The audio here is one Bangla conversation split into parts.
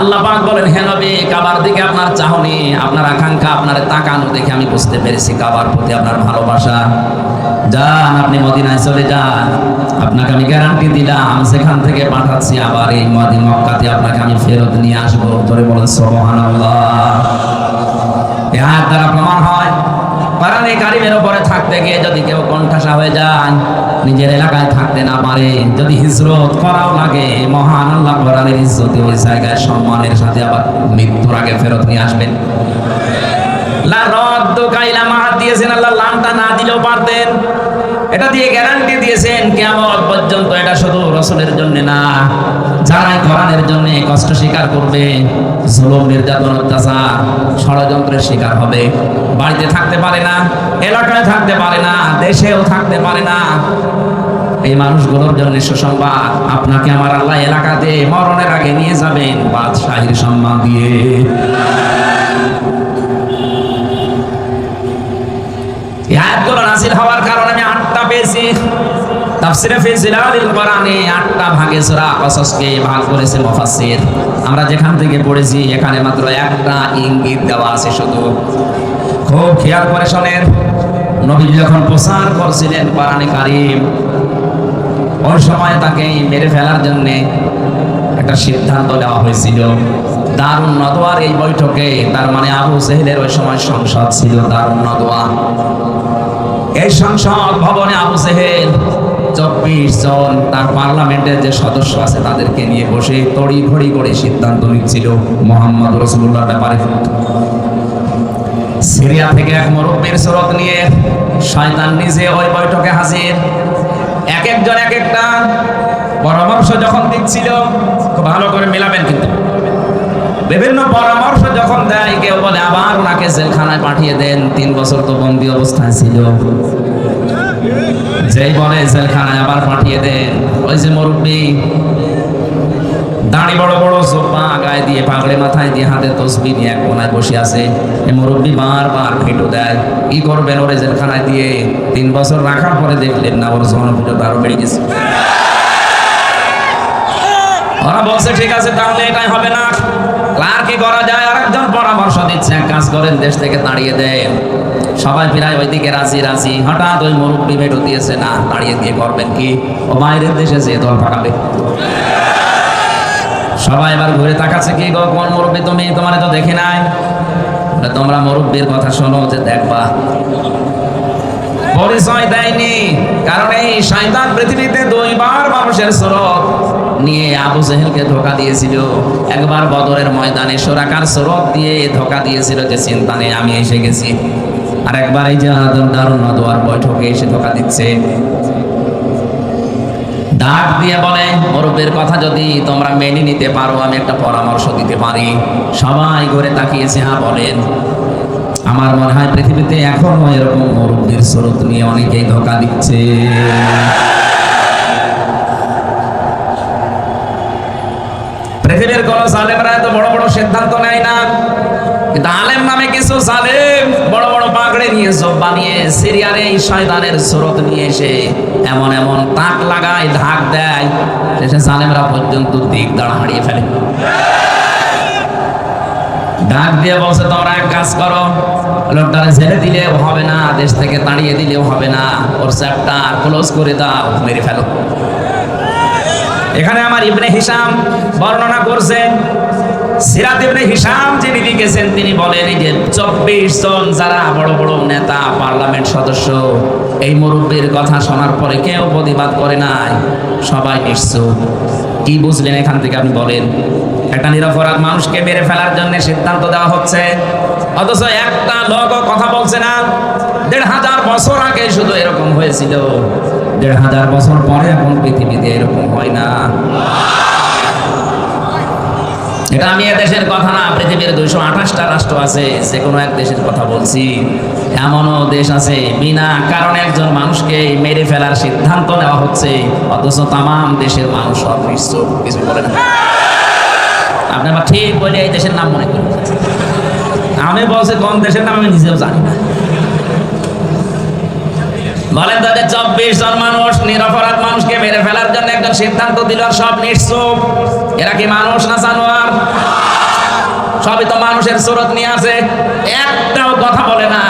আল্লাহ পাক বলেন, হে নবী, কাবার দিকে আপনার চাহনি, আপনার আকাঙ্ক্ষা, আপনার তাকানো দেখে আমি বুঝতে পেরেছি কাবার প্রতি আপনার ভালোবাসা। যান, আপনি মদিনায় চলে যান। আপনাকে আমি গ্যারান্টি দিলাম, সেখান থেকে পাঠাচ্ছি আবার এই মদি মক্কাতে আপনাকে আমি ফেরত নিয়ে আসব। ধরে বলেন, সুবহানাল্লাহ। এ দ্বারা প্রমাণ হয় কোরআনে কারিমের উপরে থাকতে গিয়ে যদি কেউ কণ্ঠাসা হয়ে যায় নিজের এলাকায় থাকতে না পারে। যদি হিজরত করাও লাগে, মহান আল্লাহ কোরআনের ইজ্জতে ওই জায়গায় সম্মানের সাথে আবার মৃত্যুর আগে ফেরত নিয়ে আসবেন। লা রদ্দ কাইলা মাহাত দিয়েছেন আল্লাহ লামটা না দিলেও পারতেন। এটা দিয়ে গ্যারান্টি দিয়েছেন কেমন পর্যন্ত এটা শুধু রসুলের জন্য না, যারাই কোরআনের জন্য কষ্ট স্বীকার করবে, জুলুম, নির্যাতন, অত্যাচার, ষড়যন্ত্রের শিকার হবে। বাড়িতে থাকতে পারে না, এলাকায় থাকতে পারে না, দেশেও থাকতে পারে না। এই মানুষগুলোর জন্য সুসংবাদ, আপনাকে আমার আল্লাহ এলাকাতে মরণের আগে নিয়ে যাবেন, বাদশাহীর সম্মান দিয়ে। হওয়ার কারণে পেয়েছি আমরা যেখান থেকে পড়েছি, এখানে মাত্র একটা ইঙ্গিত দেওয়া আছে শুধু। খুব খেয়াল করে শোনেন, নবী যখন প্রচার করছিলেন কোরআনে কারীম, ওই সময় তাকে মেরে ফেলার জন্য একটা সিদ্ধান্ত নেওয়া হয়েছিল। দারুণ নদোয়ার এই বৈঠকে, তার মানে আবু সেহেলের ওই সময় সংসদ ছিল দারুণ নদোয়া এই সংসদ ভবনে আবু সেহেল চব্বিশ জন তার পার্লামেন্টের যে সদস্য আছে তাদেরকে নিয়ে বসে তড়ি ঘড়ি করে সিদ্ধান্ত নিচ্ছিল মোহাম্মদ রসুল্লাহ ব্যাপারে। সিরিয়া থেকে এক মুরব্বীর স্রোত নিয়ে শয়তান নিজে ওই বৈঠকে হাজির। এক একজন এক একটা পরামর্শ যখন দিচ্ছিল, খুব ভালো করে মেলাবেন কিন্তু। বিভিন্ন পরামর্শ যখন দেয়, কেউ বলে, আবার ওনাকে জেলখানায় পাঠিয়ে দেন। তিন বছর তো বন্দি অবস্থায় ছিল। যেই বলে, জেলখানায় আবার পাঠিয়ে দেন। ওই যে মুরব্বী, দাড়ি বড় বড় সোপা গায়ে দিয়ে, পাগড়ে মাথায় দিয়ে, হাতে তসবি নিয়ে এক কোনায় বসে আছে। এই মুরব্বী বারবার ফেটো দেয়। কি করবেন ওরে জেলখানায় দিয়ে? তিন বছর রাখার পরে দেখলেন না ওর জনপ্রিয়তা আরও বেড়ে গেছে। ওরা বলছে, ঠিক আছে, তাহলে এটাই হবে না করেন, দেশ থেকে দাঁড়িয়ে দেন সবাই প্রায় ওইদিকে রাজি রাজি। হঠাৎ ওই মুরব্বী ভেটো দিয়েছে না দাঁড়িয়ে দিয়ে করবেন কি? ও বাইরের দেশে যে দল পাকাবে। সবাই এবার ঘুরে তাকাচ্ছে, কি গো, কোন মুরব্বী তুমি? তোমার তো দেখে নাই। তোমরা মুরব্বীর কথা শোনো যে দেখবা। পরিচয় দেয়নি, কারণ এই শয়তান পৃথিবীতে দুইবার মানুষের স্রোত। নিয়ে আবু জেহেলকে ধোকা দিয়েছিল। একবার বদরের ময়দানে সোরাকার স্রোত দিয়ে ধোকা দিয়েছিল যে চিন্তা নেই আমি এসে গেছি। আর একবার এই যে দারুণ নদোয়ার বৈঠকে এসে ধোকা দিচ্ছে। ডাক দিয়ে বলে, মুরব্বের কথা যদি তোমরা মেনে নিতে পারো, আমি একটা পরামর্শ দিতে পারি। সবাই ঘুরে তাকিয়েছে হ্যাঁ বলেন। আমার মনে হয় পৃথিবীতে এখনও এরকম মুরব্বীর স্রোত নিয়ে অনেকেই ধোকা দিচ্ছে পৃথিবীর কোন সালেমরা এত বড় বড় সিদ্ধান্ত নেয় না। কিন্তু আলেম নামে কিছু সালেম বড় বড় পাগড়ে নিয়ে সব বানিয়ে সিরিয়ার এই শয়তানের স্রোত নিয়ে এসে এমন এমন তাক লাগায়, ঢাক দেয়। শেষে সালেমরা পর্যন্ত দিক দাঁড় হারিয়ে ফেলে। ডাক দিয়ে বলছে, তোমরা এক কাজ করো, লোকটারে ছেড়ে দিলেও হবে না, দেশ থেকে তাড়িয়ে দিলেও হবে না, ওর চ্যাপ্টার ক্লোজ করে দাও, মেরে ফেলো। এখানে আমার ইবনে হিসাম বর্ণনা করছেন সিরাত ইবনে হিসাম যিনি লিখেছেন, তিনি বলেন যে চব্বিশ জন যারা বড় বড় নেতা, পার্লামেন্ট সদস্য, এই মুরব্বীর কথা শোনার পরে কেউ প্রতিবাদ করে নাই। সবাই নিশ্চুপ। কি বুঝলেন এখান থেকে আপনি বলেন? একটা নিরপরাধ মানুষকে মেরে ফেলার জন্য সিদ্ধান্ত দেওয়া হচ্ছে। অথচ একটা লোকও কথা বলছে না। দেড় হাজার বছর আগে শুধু এরকম হয়েছিল। দেড় হাজার বছর পরে এখন পৃথিবীতে এরকম হয় না। এটা আমি দেশের কথা না, পৃথিবীর দুইশো আঠাশটা রাষ্ট্র আছে যে কোনো এক দেশের কথা বলছি। এমনও দেশ আছে, বিনা কারণে একজন মানুষকে মেরে ফেলার সিদ্ধান্ত নেওয়া হচ্ছে, অথচ তামাম দেশের মানুষ নিশ্চয় কিছু বলে না। আপনি আবার ঠিক বলে এই দেশের নাম মনে করেন। আমি বলছি কোন দেশের নাম আমি নিজেও জানি না। বলেন তাদের চব্বিশ জন মানুষ, নিরপরাধ মানুষকে মেরে ফেলার জন্য একজন সিদ্ধান্ত দিল সব নিশ্চুপ। এরা কি মানুষ না জানোয়ার? সবই তো মানুষের সুরত নিয়ে আসে একটাও কথা বলে না।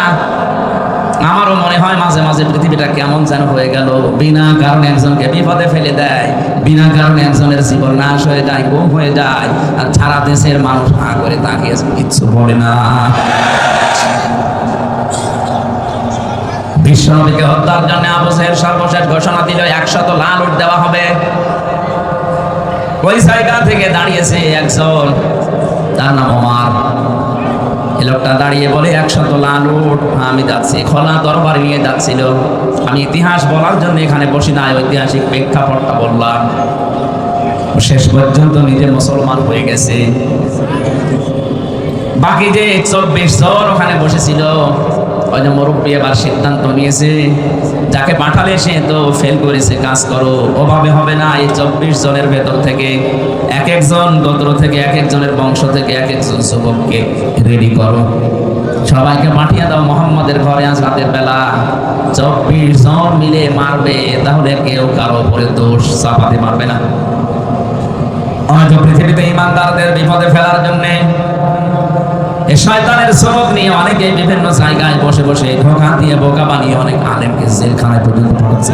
আমারও মনে হয় মাঝে মাঝে পৃথিবীটা কেমন যেন হয়ে গেল। বিনা কারণে একজনকে বিপদে ফেলে দেয়। বিনা কারণে একজনের জীবন নাশ হয়ে যায়, গুম হয়ে যায়। আর সারা দেশের মানুষ হা করে তাকিয়ে কিচ্ছু বলে না। বিশ্বনবীকে হত্যার জন্য আবু সাহেব সর্বশেষ ঘোষণা দিল, একশত লাল উঠ দেওয়া হবে। ওই জায়গা থেকে দাঁড়িয়েছে একজন, তার নাম ওমার। এই লোকটা দাঁড়িয়ে বলে, একশত লাল উঠ, আমি যাচ্ছি। খোলা দরবার নিয়ে যাচ্ছিল। আমি ইতিহাস বলার জন্য এখানে বসি না ঐতিহাসিক প্রেক্ষাপটটা বললাম। শেষ পর্যন্ত নিজে মুসলমান হয়ে গেছে। বাকি যে চব্বিশ জন ওখানে বসেছিল ওই যে মুরব্বী এবার সিদ্ধান্ত নিয়েছে, যাকে পাঠালে সে তো ফেল করেছে, কাজ করো। ওভাবে হবে না, এই চব্বিশ জনের ভেতর থেকে এক একজন গোত্র থেকে এক একজনের বংশ থেকে এক একজন যুবককে রেডি করো। সবাইকে পাঠিয়ে দাও মোহাম্মদের ঘরে আজ রাতের বেলা। চব্বিশ জন মিলে মারবে, তাহলে কেউ কারও উপরে দোষ চাপাতে পারবে না। হয়তো পৃথিবীতে ইমানদারদের বিপদে ফেলার জন্যে শয়তানের সবক নিয়ে অনেকে বিভিন্ন জায়গায় বসে বসে ধোকা দিয়ে বোকা বানিয়ে অনেক আলেমকে জেলখানায় পর্যন্ত পড়াচ্ছে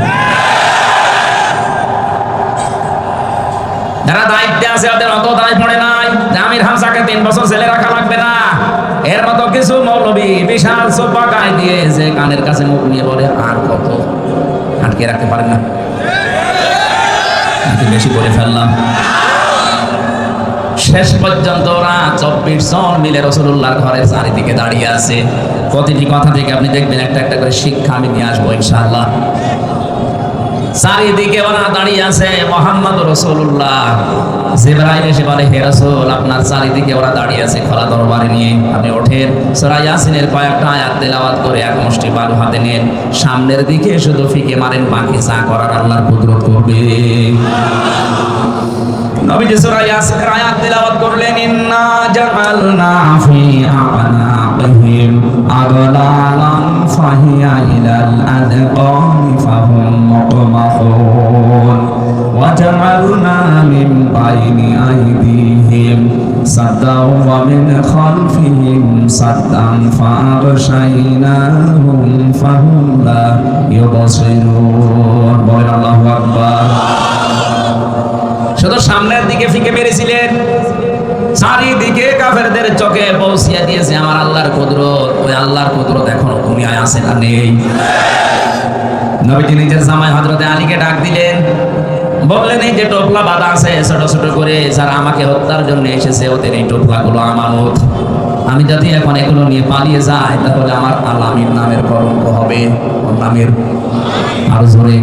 যারা আছে, ওদের অত দায় পড়ে নাই। আমির হামসাকে তিন বছর জেলে রাখা লাগবে না। এর মতো কিছু মৌলবী বিশাল সোপা গায়ে দিয়ে যে কানের কাছে মুখ নিয়ে বলে, আর কত? আটকে রাখতে পারেন না। বেশি করে ফেললাম। শেষ পর্যন্ত ওরা চব্বিশ জন মিলে রসুল্লাহর ঘরের চারিদিকে দাঁড়িয়ে আছে। প্রতিটি কথা থেকে আপনি দেখবেন একটা একটা করে শিক্ষা আমি নিয়ে আসব ইনশাআল্লাহ। চারিদিকে ওরা দাঁড়িয়ে আছে মোহাম্মদ রসুল্লাহ জিব্রাইল এসে বলে, হে রসুল, আপনার চারিদিকে ওরা দাঁড়িয়ে আছে খোলা দরবারে নিয়ে। আপনি ওঠেন। সূরা ইয়াসিনের কয়েকটা আয়াত তেলাওয়াত করে এক মুষ্টি বালু হাতে নেন সামনের দিকে শুধু ফিকে মারেন, বাকি চা করার আল্লাহর কুদরত করবে। নবীজি সূরা ইয়াসিনের আয়াত তেলাওয়াত করলেন, ইন্না জাআলনা ফি আ'নাবিহিম আগলালান ফাহিয়া ইলাল আদকানি ফাহুম মুকমাহুন ওয়া জাআলনা মিন বাইনি আইদিহিম সাদা ওয়া মিন খালফিহিম সাদান ফারশাইনাহুম ফাহুম লা ইউবসিরুন। বলেন আল্লাহু আকবার। শুধু সামনের দিকে ফিকে মেরেছিলেন, চারিদিকে কাফেরদের চোখে পৌঁছিয়ে দিয়েছে আমার আল্লাহর কুদরত। ওই আল্লাহর কুদরত এখনও দুনিয়ায় আছে না নেই। নবীজি নিজের জামাই হযরতে আলীকে ডাক দিলেন, বললেন, এই যে টোপলা বাঁধা আছে, ছোট ছোট করে যারা আমাকে হত্যার জন্য এসেছে, ওদের এই টোপলাগুলো আমানত আমি যদি এখন এগুলো নিয়ে পালিয়ে যাই, তাহলে আমার আলামিন নামের কলঙ্ক হবে, ওর নামের আরও জোরে।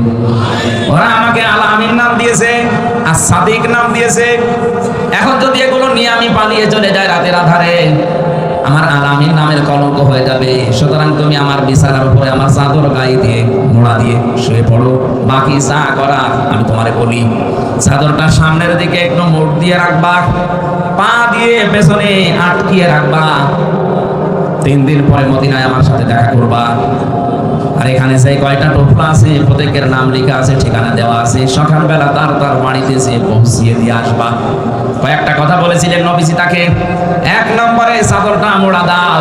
ওরা আমাকে আলামিন নাম দিয়েছে। সাদিক নাম দিয়েছে। এখন যদি এগুলো নিয়ে আমি পালিয়ে চলে যাই রাতের আধারে, আমার আলামিন নামের কলঙ্ক হয়ে যাবে। সুতরাং তুমি আমার বিছানার উপরে আমার চাদর গায়ে দিয়ে মোড়া দিয়ে শুয়ে পড়ো। বাকি যা করা আমি তোমারে বলি। চাদরটা সামনের দিকে একটু মোড় দিয়ে রাখবা। পা দিয়ে পেছনে আটকিয়ে রাখবা। তিন দিন পরে মদিনায় আমার সাথে দেখা করবা। আর এখানে সেই কয়টা টোপলা আছে, প্রত্যেকের নাম লেখা আছে, ঠিকানা দেওয়া আছে। সকালবেলা তার তার বাড়িতে সে পৌঁছিয়ে দিয়ে আসবা। কয়েকটা কথা বলেছিলেন নবীজি তাকে, এক নম্বরে চাদরটা মোড়া দাও,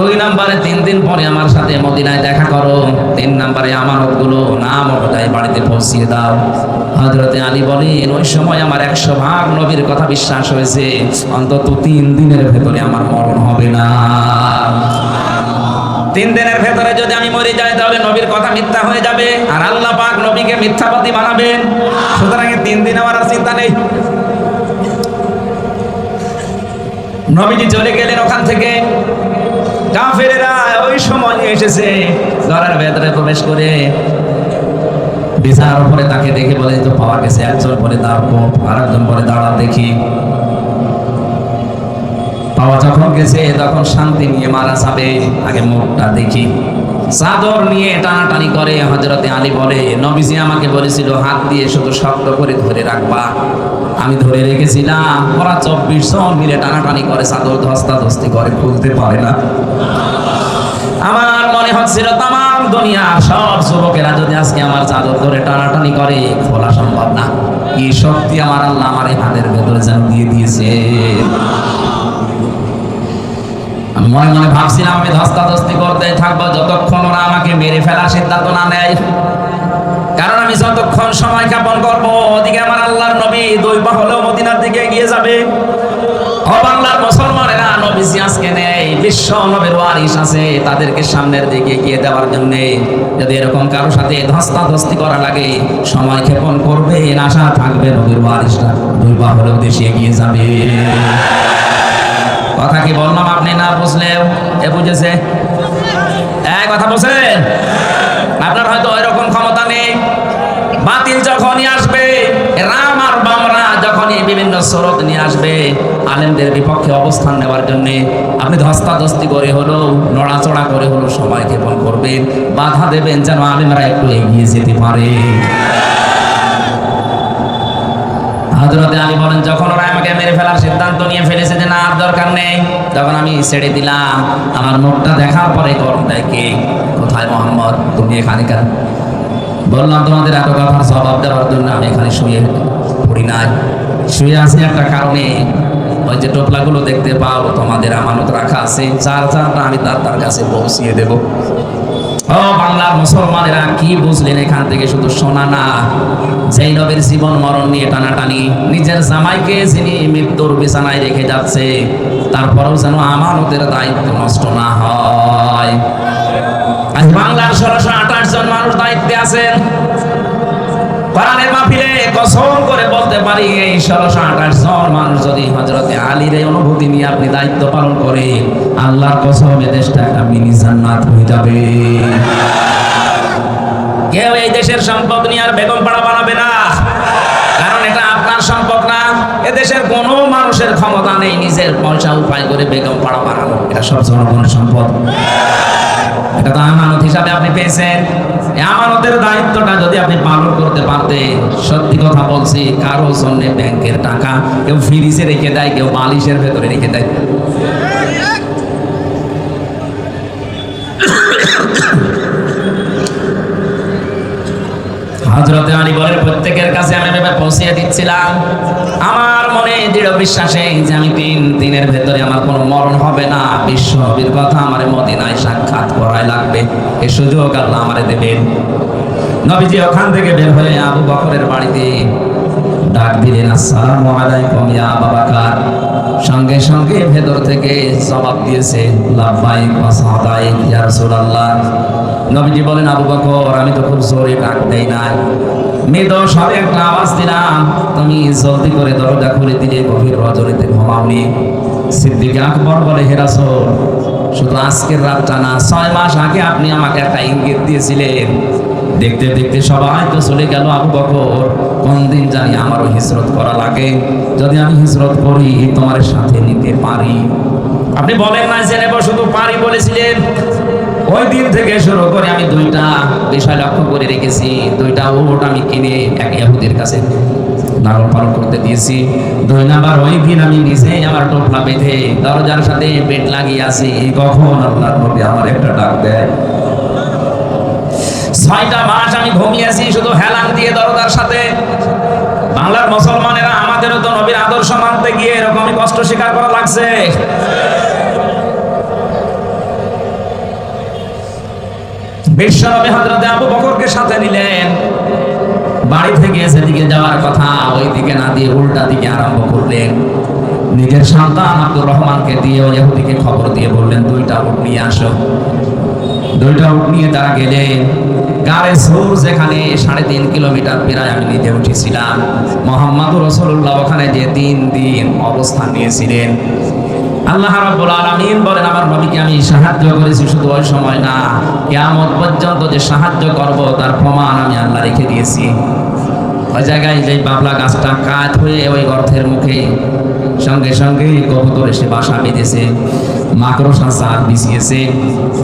দুই নম্বরে তিন দিন পরে আমার সাথে মদিনায় দেখা করো, তিন নম্বরে আমানতগুলো নাম অনুযায়ী বাড়িতে পৌঁছিয়ে দাও। হজরতে আলী বলেন, ওই সময় আমার একশো ভাগ নবীর কথা বিশ্বাস হয়েছে, অন্তত তিন দিনের ভেতরে আমার মরণ হবে না। তিন দিনের ভেতরে যদি আমি মরে যাই, তাহলে নবীর কথা মিথ্যা হয়ে যাবে আর আল্লাহ পাক নবীকে মিথ্যাবাদী বানাবেন। সুতরাং তিন দিন আমার আর চিন্তা নেই। নবীজি চলে গেলেন ওখান থেকে। কাফেরেরা ওই সময় এসেছে, ঘরের ভেতরে প্রবেশ করে। বিছানার উপরে তাকে দেখে বলে তো পাওয়া গেছে, একজন বলে দাঁড়াবো আর একজন বলে দাঁড়া দেখি। পাওয়া যখন গেছে, তখন শান্তি নিয়ে মারা যাবে। আগে মুখটা দেখি। চাদর নিয়ে টানাটানি করে হজরতে আলী বলে, নবীজি আমাকে বলেছিল, হাত দিয়ে শুধু শক্ত করে ধরে রাখবা। আমি ধরে রেখেছিলাম। ওরা চব্বিশ জন মিলে টানাটানি করে, চাদর ধস্তা ধস্তি করে, খুলতে পারে না। আমার মনে হচ্ছিল তাম দুনিয়া, সব যুবকেরা যদি আজকে আমার চাদর ধরে টানাটানি করে, খোলা সম্ভব না। কি শক্তি আমার আল্লাহ আমার এই হাতের ভেতরে যেন দিয়ে দিয়েছে। আমি মনে মনে ভাবছিলাম, আমি ধস্তাধস্তি করতে থাকব, যতক্ষণ ওরা আমাকে মেরে ফেলার সিদ্ধান্ত না নেয়। কারণ আমি যতক্ষণ সময় জ্ঞাপন করব, ওদিকে আমার আল্লাহর নবী দুই পা হলেও মদিনার দিকে এগিয়ে যাবে। ও বাংলার মুসলমানেরা, নবীজি আজকে নেই, বিশ্ব নবীর ওয়ারিস আছে তাদেরকে সামনের দিকে এগিয়ে দেওয়ার জন্য। যদি এরকম কারও সাথে ধস্তাধস্তি করা লাগে, সময় ক্ষেপণ করবে আশা থাকবে নবীর ওয়ারিসটা দুই পা হলেও দেশে এগিয়ে যাবে। কথা কি বললাম আপনি না বুঝলেও? এ বুঝেছে? এক কথা বলছেন? আপনার হয়তো ওইরকম ক্ষমতা নেই। বাতিল যখনই আসবে, রাম আর বামরা যখনই বিভিন্ন স্রোত নিয়ে আসবে, আলেমদের বিপক্ষে অবস্থান নেওয়ার জন্য আপনি ধস্তাধস্তি করে হলো নড়াচড়া করে হলো সবাইকে ক্ষেপণ করবেন, বাধা দেবেন যেন আলেমরা একটু এগিয়ে যেতে পারে। হজরতে আমি বলেন, যখন ওরা আমাকে মেরে ফেলার সিদ্ধান্ত নিয়ে ফেলেছে যে না, আর দরকার নেই, তখন আমি ছেড়ে দিলাম। আমার মুখটা দেখার পরে গরম দেয় কে? কোথায় মোহাম্মদ? তুমি এখানে কেন? বললাম, তোমাদের এত কথার জবাব দেওয়ার জন্য আমি এখানে শুয়ে পড়ি নাই। শুয়ে আছি একটা কারণে। ওই যে টোপলাগুলো দেখতে পাও, তোমাদের আমানত রাখা আছে। চার চারটা আমি তার তার কাছে পৌঁছিয়ে দেবো। বাংলার মুসলমানেরা কি বুঝলেন এখান থেকে? শুধু শোনা না। যেই নবীর জীবন, মরণ নিয়ে টানাটানি, নিজের জামাইকে যিনি মৃত্যুর বিছানায় রেখে যাচ্ছে, তারপরেও যেন আমানতের দায়িত্ব নষ্ট না হয়। আজ বাংলার ষোলোশো আঠাশ জন মানুষ দায়িত্বে আছেন। কোরআনের মাহফিলে কসম করে বলতে পারি, এই ষোলোশো আঠাশ জন মানুষ যদি হজরতে আলীর এই অনুভূতি নিয়ে আপনি দায়িত্ব পালন করে আল্লাহর কসম, এ দেশটা একটা মিনি জান্নাত হয়ে যাবে। কেউ এই দেশের সম্পদ নিয়ে আর বেগম পাড়া বানাবে না। না এ কোনো মানুষের ক্ষমতা নেই, নিজের পয়সা উপায় করে বেগম পাড়া বাড়ানো এটা সব জনগণের সম্পদ। এটা তো আমানত হিসাবে আপনি পেয়েছেন। আমানতের দায়িত্বটা যদি আপনি পালন করতে পারতেন, সত্যি কথা বলছি, কারও জন্য ব্যাংকের টাকা কেউ ফ্রিজে রেখে দেয়, কেউ বালিশের ভেতরে রেখে দেয়। হজরতে আলী বলেন, প্রত্যেকের কাছে আমি ভেবে পৌঁছিয়ে দিচ্ছিলাম। আমার মনে দৃঢ় বিশ্বাসে যে আমি তিন দিনের ভেতরে আমার কোনো মরণ হবে না। বিশ্ব নবীর কথা আমার মদিনায় সাক্ষাৎ করাই লাগবে। এ সুযোগ আল্লাহ আমারে দেবেন। নবীজি ওখান থেকে বের হয়ে আবু বকরের বাড়িতে ডাক দিলেন, আসসালামু আলাইকুম ইয়া বাবাকার সঙ্গে সঙ্গে ভেতর থেকে জবাব দিয়েছে নবীজি বলেন, আবু বকর, আমি তো খুব জোরে ডাক দেই নাই। মৃদ সবে একটা আওয়াজ দিলাম তুমি জলদি করে দরজা খুলে দিলে, গভীর রজনীতে ঘুমাওনি। সিদ্দিক আকবর বলে হেরাসল শুধু আজকের রাতটা না, ছয় মাস আগে আপনি আমাকে একটা ইঙ্গিত দিয়েছিলেন। দেখতে দেখতে সবাই তো চলে গেল আবু বকর। কোন দিন জানি আমারও হিজরত করা লাগে। যদি আমি হিজরত করি, তোমার সাথে নিতে পারি। আপনি বলেন না নেব শুধু পারি বলেছিলেন। ওই দিন থেকে শুরু করে আমি দুইটা বিষয় লক্ষ্য করে রেখেছি। দুইটা উট আমি কিনে এক ইহুদির কাছে লালন পালন করতে দিয়েছি। দুই নাম্বার, ওই দিন আমি নিজে আমার টোপলা বেঁধে দরজার সাথে পেট লাগিয়ে আছি। কখন আপনার নবী আমার একটা ডাক দেয়? ছয়টা মাস আমি ঘুমিয়েছি, শুধু হেলান দিয়ে দরদার সাথে। বাংলার মুসলমানেরা আমাদেরও তো নবীর আদর্শ মানতে গিয়ে এরকমই কষ্ট স্বীকার করা লাগছে। আবু সাথে নিলেন। বাড়ি থেকে যেদিকে যাওয়ার কথা না দিয়ে উল্টা দিকে আরম্ভ করলেন। নিজের সন্তান আব্দুর রহমানকে দিয়ে ওই খবর দিয়ে বললেন, দুইটা উট নিয়ে আসো। দুইটা উট নিয়ে তারা গেলেন। গাড়ে সুর যেখানে সাড়ে তিন কিলোমিটার প্রায় আমি নিতে উঠেছিলাম। মোহাম্মদ রসুল্লাহ ওখানে যে তিন দিন অবস্থান নিয়েছিলেন। আল্লাহ রাব্বুল আলামিন বলেন, আমার নবীকে আমি সাহায্য করেছি শুধু ওই সময় না। কিয়ামত পর্যন্ত যে সাহায্য করব, তার প্রমাণ আমি আল্লাহ রেখে দিয়েছি। ওই জায়গায় যে বাবলা গাছটা কাঠ হয়ে ওই গর্তের মুখে সঙ্গে সঙ্গে কবুতর এসে বাসা বেঁধেছে, মাকড়সা চাঁদ বিছিয়েছে।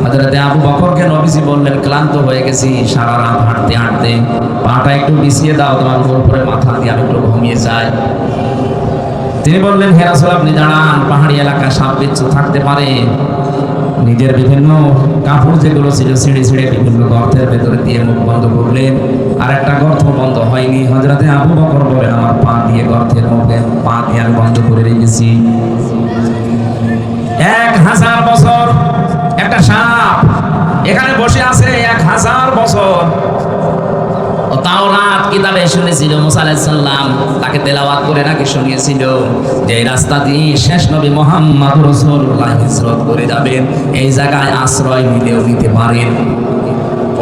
হজরতে আবু বকরকে নবীজি বললেন, ক্লান্ত হয়ে গেছি, সারা রাত হাঁটতে হাঁটতে। পাটা একটু বিছিয়ে দাও, তোমার উপরে মাথা দিয়ে আমি একটু ঘুমিয়ে যাই। তিনি বললেন হেরাসল আপনি দাঁড়ান, পাহাড়ি এলাকায় সাপ বিচ্ছু থাকতে পারে। নিজের বিভিন্ন কাপড় যেগুলো ছিল ছিঁড়ে ছিঁড়ে বিভিন্ন গর্তের ভেতরে দিয়ে মুখ বন্ধ করলেন। আর একটা গর্ত বন্ধ হয়নি। হজরতে আবু বকর বলেন আমার পা দিয়ে গর্তের মুখে পা দিয়ে আমি বন্ধ করে রেখেছি। এক হাজার বছর একটা সাপ এখানে বসে আছে এক হাজার বছর। তাওরাত শুনেছিল মুসা আলাইসাল্লাম তাকে তেলাওয়াত করে নাকি শুনিয়েছিল যে এই রাস্তা দিয়ে শেষ নবী মোহাম্মদ রসুল্লাহ হিজরত করে যাবেন এই জায়গায় আশ্রয় নিলেও নিতে পারেন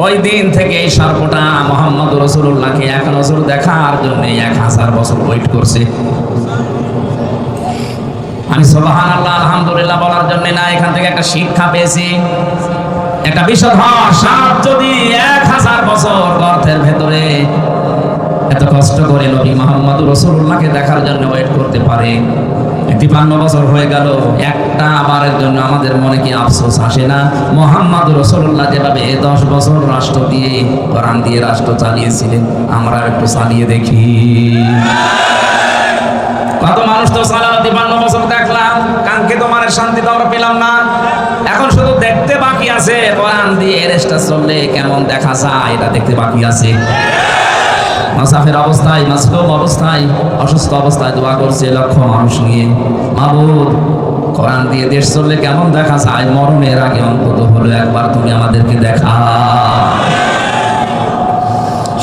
ওই দিন থেকে এই সর্পটা মোহাম্মদ রসুল্লাহকে এক নজর দেখার জন্য এক হাজার বছর ওয়েট করছে। আমি সোবাহান আল্লাহ আলহামদুলিল্লাহ বলার জন্য না, এখান থেকে একটা শিক্ষা পেয়েছি। একটা বিষধর সাপ যদি এক হাজার বছর গর্তের ভেতরে এত কষ্ট করে নবী মোহাম্মদ রসুল্লাহকে দেখার জন্য ওয়েট করতে পারে। তিপান্ন বছর হয়ে গেল, একটা আবারের জন্য আমাদের মনে কি আফসোস আসে না? মোহাম্মদ রসুল্লাহ যেভাবে এ দশ বছর রাষ্ট্র দিয়ে কোরআন দিয়ে রাষ্ট্র চালিয়েছিলেন, আমরা একটু চালিয়ে দেখি। কত মানুষ তো সালানো তিপান্ন বছর দেখলাম, কাঙ্ক্ষিত মানের শান্তি তো আমরা পেলাম না। এখন শুধু দেখতে বাকি আছে, কোরআন দিয়ে রেস্টা চললে কেমন দেখা যায়, এটা দেখতে বাকি আছে। মাসাফের অবস্থায়, মাসলুম অবস্থায়, অসুস্থ অবস্থায় দোয়া করছে লক্ষ মানুষ নিয়ে। মাবুদ, কোরআন দিয়ে দেশ চললে কেমন দেখা যায়? মরণের আগে অন্তত হলো একবার তুমি আমাদেরকে দেখা।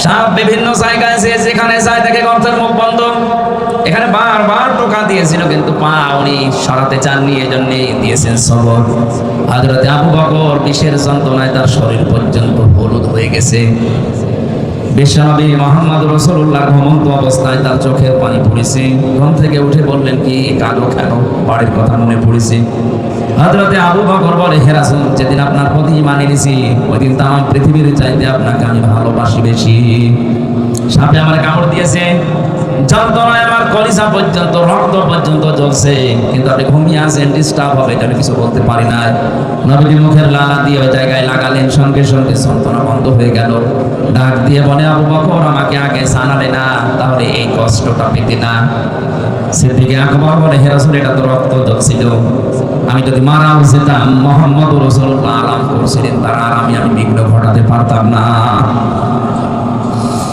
সাপ বিভিন্ন জায়গায় যে যেখানে যায় দেখে গর্তের মুখ বন্ধ। এখানে বারবার টোকা দিয়েছিল, কিন্তু পা উনি সরাতে চাননি, এজন্য দিয়েছেন সবর। হাজরতে আবু বকর বিষের যন্ত্রণায় তার শরীর পর্যন্ত হলুদ হয়ে গেছে। বিশ্বনবী মোহাম্মদ রসুল্লাহ ঘুমন্ত অবস্থায় তার চোখের পানি পড়েছে। ঘুম থেকে উঠে বললেন, কি কালো কেন? বাড়ির কথা মনে পড়েছে। হজরতে আবু বকর বলে হেরাসুন যেদিন আপনার প্রতি মানি নিছি ওই দিন তাম পৃথিবীর চাইতে আপনাকে আমি ভালোবাসি বেশি। সাপে আমার কামড় দিয়েছে। যন্ত্রণায় আমার কলিজা পর্যন্ত, রক্ত পর্যন্ত জ্বলছে। কিন্তু আপনি ঘুমিয়ে আছেন ডিস্টার্ব হবে, এটা কিছু বলতে পারি না। নবীজি মুখের লালা দিয়ে ওই জায়গায় লাগালেন, সঙ্গে সঙ্গে যন্ত্রণা বন্ধ হয়ে গেল। ডাক দিয়ে বলে, আবু বকর, আমাকে আগে জানালে না, তাহলে এই কষ্টটা পেতে না। সেদিকে আকবর বলে হেরাসুল এটা তো রক্ত জ্বলছিল। আমি যদি মারাও যেতাম মোহাম্মদ রসুল আরাম করছিলেন, তার আরামে আমি বিঘ্ন ঘটাতে পারতাম না।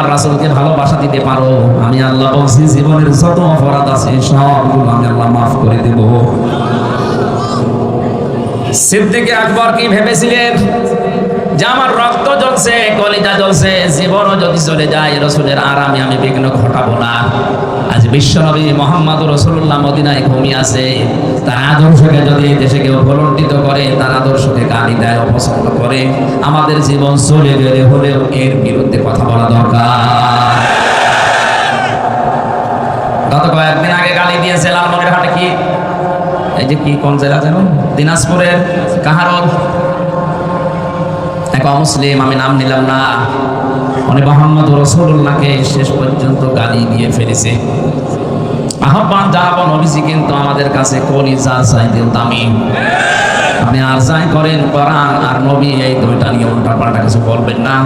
আমার রাসূলকে ভালোবাসা দিতে পারো। আমি আল্লাহ বলছি, জীবনের যত অপরাধ আছে, সবগুলো আমি আল্লাহ মাফ করে দেব। সিদ্দিকে আকবর কি ভেবেছিলেন? যে আমার রক্ত জ্বলছে, কলিজা জ্বলছে, জীবনও যদি চলে যায়, রসুলের আরামে আমি বিঘ্ন ঘটাবো না। আজ বিশ্বনবী মোহাম্মদ রসুল্লাহ মদিনায় ঘুমিয়ে আছে। তার আদর্শকে যদি দেশে কেউ ভলন্টিত করে, তার আদর্শকে গালি দেয়, অপছন্দ করে, আমাদের জীবন চলে গেলে হলেও এর বিরুদ্ধে কথা বলা দরকার। গত কয়েকদিন আগে গালি দিয়েছে লালমনির হাটে কি? এই যে কি কোন জেলা যেন? দিনাজপুরের কাহারল এক অমুসলিম, আমি নাম নিলাম না। উনি মোহাম্মদ রসুল্লাহকে শেষ পর্যন্ত গালি দিয়ে ফেলেছে। আহ্বান জানাব নবীজি, কিন্তু আমাদের কাছে কলি যা চাইতেও দামি আপনি আর যাই করেন কোরআন আর নবী এই দুইটা নিয়ে উল্টা পাল্টা কিছু বলবেন না।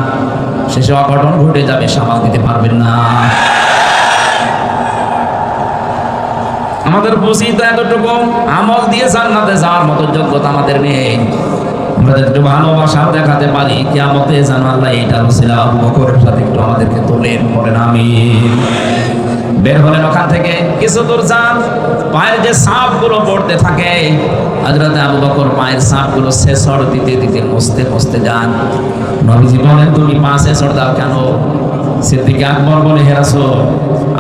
শেষে অঘটন ঘটে যাবে, সামাল দিতে পারবেন না। আমাদের বুঝি তো এতটুকু। আমল দিয়ে জান্নাতে যাওয়ার মতো যোগ্যতা আমাদের নেই। আমরা একটু ভালোবাসা দেখাতে পারি। কেমতে জানো আল্লাহ এইটা ছিল আবু বকরের সাথে একটু আমাদেরকে তোলেন, বলেন আমি বের হলেন ওখান থেকে। কিছু দূর যান, পায়ের যে সাপগুলো পড়তে থাকে হজরত আবু বকর পায়ের সাপগুলো শেষর দিতে দিতে মুছতে মুছতে যান। নবীজি বলেন, তুমি পা শেষর দাও কেন? সিদ্দিকে আকবর বলে হেরাসো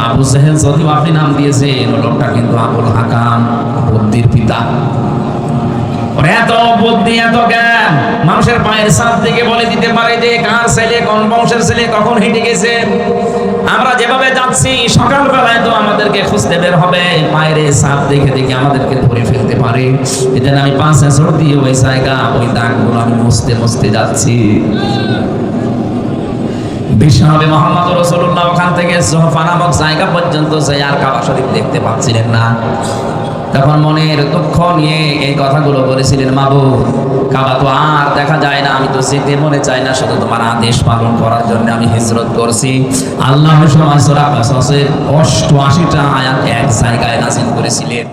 আবু সেহেল যদিও আপনি নাম দিয়েছেন লোকটা কিন্তু আবুল হাকাম বুদ্ধির পিতা। ওর এত বুদ্ধি, এত জ্ঞান। মানুষের পায়ের সাপ থেকে বলে দিতে পারে যে, কার ছেলে, কোন বংশের ছেলে, কখন হেঁটে গেছে? আমরা যেভাবে যাচ্ছি, সকালবেলায় তো আমাদেরকে খুঁজতে বের হবে। এই সাপ দেখে দেখে আমাদেরকে ধরে ফেলতে পারে। এজন্য আমি পাঁচ এসর দিয়ে ওই জায়গা, ওই দাগগুলো আমি মুছতে মুছতে যাচ্ছি। বিশ্বনবী মোহাম্মদ রসুল্লাহ ওখান থেকে নামক জায়গা পর্যন্ত যে আর কাবা শরীফ দেখতে পাচ্ছিলেন না। তখন মনের দুঃখ নিয়ে এই কথাগুলো বলেছিলেন, মাবু, কাবা তো আর দেখা যায় না, আমি তো যেতে মনে চাই না, শুধু তোমার আদেশ পালন করার জন্য আমি হিজরত করছি। আল্লাহ সমাজ অষ্টআশিটা আয়াত এক জায়গায় নাজিল করেছিলেন।